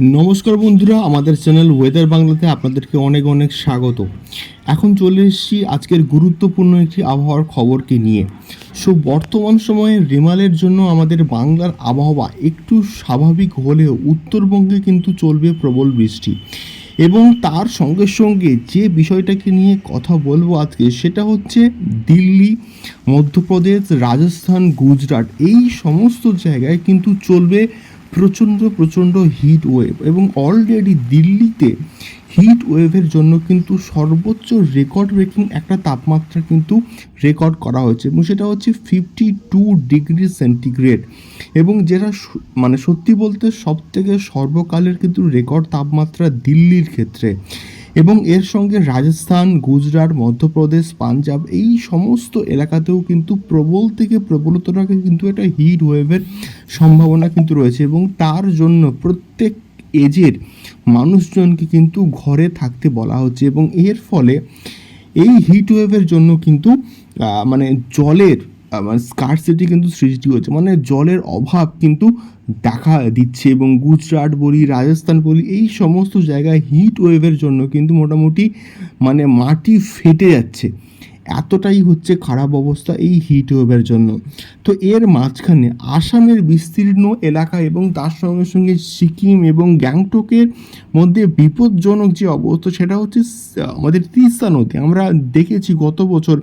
নমস্কার বন্ধুরা, আমাদের চ্যানেল ওয়েদার বাংলাতে আপনাদেরকে অনেক অনেক স্বাগত। এখন চলে এসেছি আজকের গুরুত্বপূর্ণ একটি আবহাওয়ার খবরকে নিয়ে। সো, বর্তমান সময়ে রেমালের জন্য আমাদের বাংলার আবহাওয়া একটু স্বাভাবিক হলেও উত্তরবঙ্গে কিন্তু চলবে প্রবল বৃষ্টি। এবং তার সঙ্গে সঙ্গে যে বিষয়টাকে নিয়ে কথা বলব আজকে, সেটা হচ্ছে দিল্লি, মধ্যপ্রদেশ, রাজস্থান, গুজরাট, এই সমস্ত জায়গায় কিন্তু চলবে প্রচণ্ড প্রচণ্ড হিট ওয়েভ এবং অলরেডি দিল্লিতে হিট ওয়েভের জন্য কিন্তু সর্বোচ্চ রেকর্ড ব্রেকিং একটা তাপমাত্রা কিন্তু রেকর্ড করা হয়েছে এবং সেটা হচ্ছে ফিফটি টু ডিগ্রি সেন্টিগ্রেড এবং যেটা মানে সত্যি বলতে সব থেকে সর্বকালের কিন্তু রেকর্ড তাপমাত্রা দিল্লির ক্ষেত্রে। এবং এর সঙ্গে রাজস্থান, গুজরাট, মধ্যপ্রদেশ, পাঞ্জাব এই সমস্ত এলাকাতেও কিন্তু প্রবল থেকে প্রবলতর কিন্তু একটা হিট ওয়েভের সম্ভাবনা কিন্তু রয়েছে এবং তার জন্য প্রত্যেক এজের মানুষজনকে কিন্তু ঘরে থাকতে বলা হচ্ছে এবং এর ফলে এই হিট ওয়েভের জন্য কিন্তু মানে জলের মানে স্কারসিটি কিন্তু সৃষ্টি হচ্ছে। মানে জলের অভাব কিন্তু দেখা দিচ্ছে এবং গুজরাট বলি, রাজস্থান বলি, এই সমস্ত জায়গায় হিট ওয়েভের জন্য কিন্তু মোটামুটি মানে মাটি ফেটে যাচ্ছে। এতটাই হচ্ছে খারাপ অবস্থা এই হিট ওয়েভের জন্য। তো এর মাঝখানে আসামের বিস্তীর্ণ এলাকা এবং তার সঙ্গে সঙ্গে সিকিম এবং গ্যাংটকের মধ্যে বিপজ্জনক যে অবস্থা, সেটা হচ্ছে আমাদের তিস্তা নদী। আমরা দেখেছি গত বছর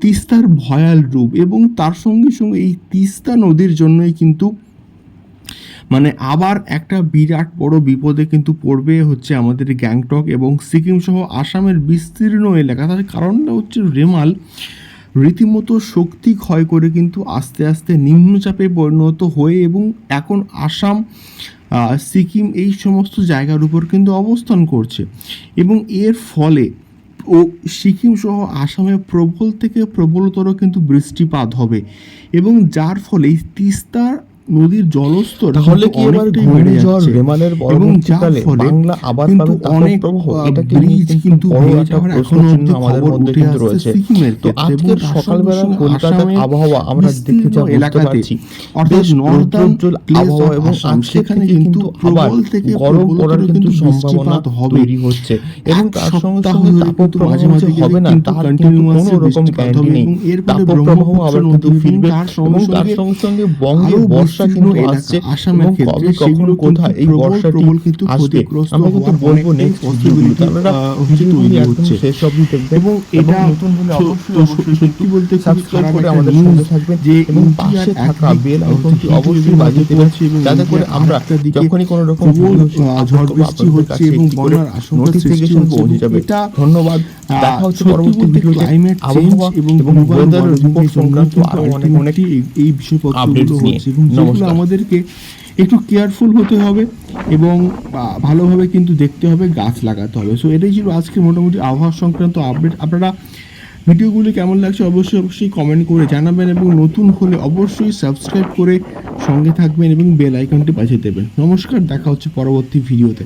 তিস্তার ভয়াল রূপ এবং তার সঙ্গে সঙ্গে এই তিস্তা নদীর জন্যই কিন্তু মানে আবার একটা বিরাট বড় বিপদে কিন্তু পড়বে হচ্ছে আমাদের গ্যাংটক এবং সিকিম সহ আসামের বিস্তীর্ণ এলাকা। তার কারণটা হচ্ছে রেমাল রীতিমতো শক্তি ক্ষয় করে কিন্তু আস্তে আস্তে নিম্নচাপে পরিণত হয়ে এবং এখন আসাম সিকিম এই সমস্ত জায়গার উপর কিন্তু অবস্থান করছে। এবং এর ফলে ও সিকিম সহ আসামে প্রবল থেকে প্রবলতর কিন্তু বৃষ্টিপাত হবে এবং যার ফলে এই তিস্তা নদীর জলস্তর তাহলে কি এবার ঘূর্ণিঝড়। রেমালের পরবর্তীকালে বাংলা আবার পাবে অনেক আহ, ব্রিজ কিন্তু এখনও আমাদের মধ্যে কিন্তু রয়েছে। তো আজকের সকালবেলা কলকাতার আবহাওয়া আমরা দেখে যা বুঝতে পারছি অর্থাৎ নর্দার্ন আবহাওয়া এবং সেখানে কিন্তু আবার গরম পড়ার কিন্তু সম্ভাবনা তৈরি হচ্ছে এবং তার সঙ্গে সঙ্গে তাপপ্রবাহ মাঝে মাঝে হবে না তার কিন্তু কোনো রকম গ্যারান্টি নেই তাপপ্রবাহ আবার কিন্তু ফিরবে এবং তার সঙ্গে সঙ্গে বঙ্গে আরও বর্ষা কিন্তু আসছে আসামের কবে কখন সেগুলো কোথায় এই কিন্তু প্রবল বর্ষাটি কিন্তু আসবে? আমরা কিন্তু বলব নেক্সট possibility, আপনারা ভিডিওগুলি একদম হচ্ছে। শেষ অবধি দেখবেন এবং এটা নতুন হলে অবশ্যই সত্যি বলতে সাবস্ক্রাইব করে আমাদের সঙ্গে থাকবেন যে এবং পাশে থাকা বেল আইকনটি অবশ্যই বাজিয়ে দেবেন যাতে করে আমরা যখনই কোনো রকম ভিডিও ঝড় বৃষ্টি হচ্ছে এবং বন্যার আশঙ্কা নোটিফিকেশন পৌঁছে যাবে। এটা ধন্যবাদ। দেখা হচ্ছে পরবর্তী ভিডিওতে। climate change আবহাওয়া এবং ওয়েদার রিপোর্ট সংক্রান্ত আরও অনেক অনেক এই- বিষয়পত্রগুলো হচ্ছে এবং যেগুলো আমাদেরকে একটু কেয়ারফুল হতে হবে এবং ভালোভাবে কিন্তু দেখতে হবে গাছ লাগাতে হবে। সো এটাই ছিল আজকে মোটামুটি আবহাওয়া সংক্রান্ত আপডেট আপনারা ভিডিওগুলি কেমন লাগছে অবশ্যই অবশ্যই কমেন্ট করে জানাবেন এবং নতুন হলে অবশ্যই সাবস্ক্রাইব করে সঙ্গে থাকবেন এবং বেল আইকনটি বাজিয়ে দেবেন। নমস্কার দেখা হচ্ছে পরবর্তী ভিডিওতে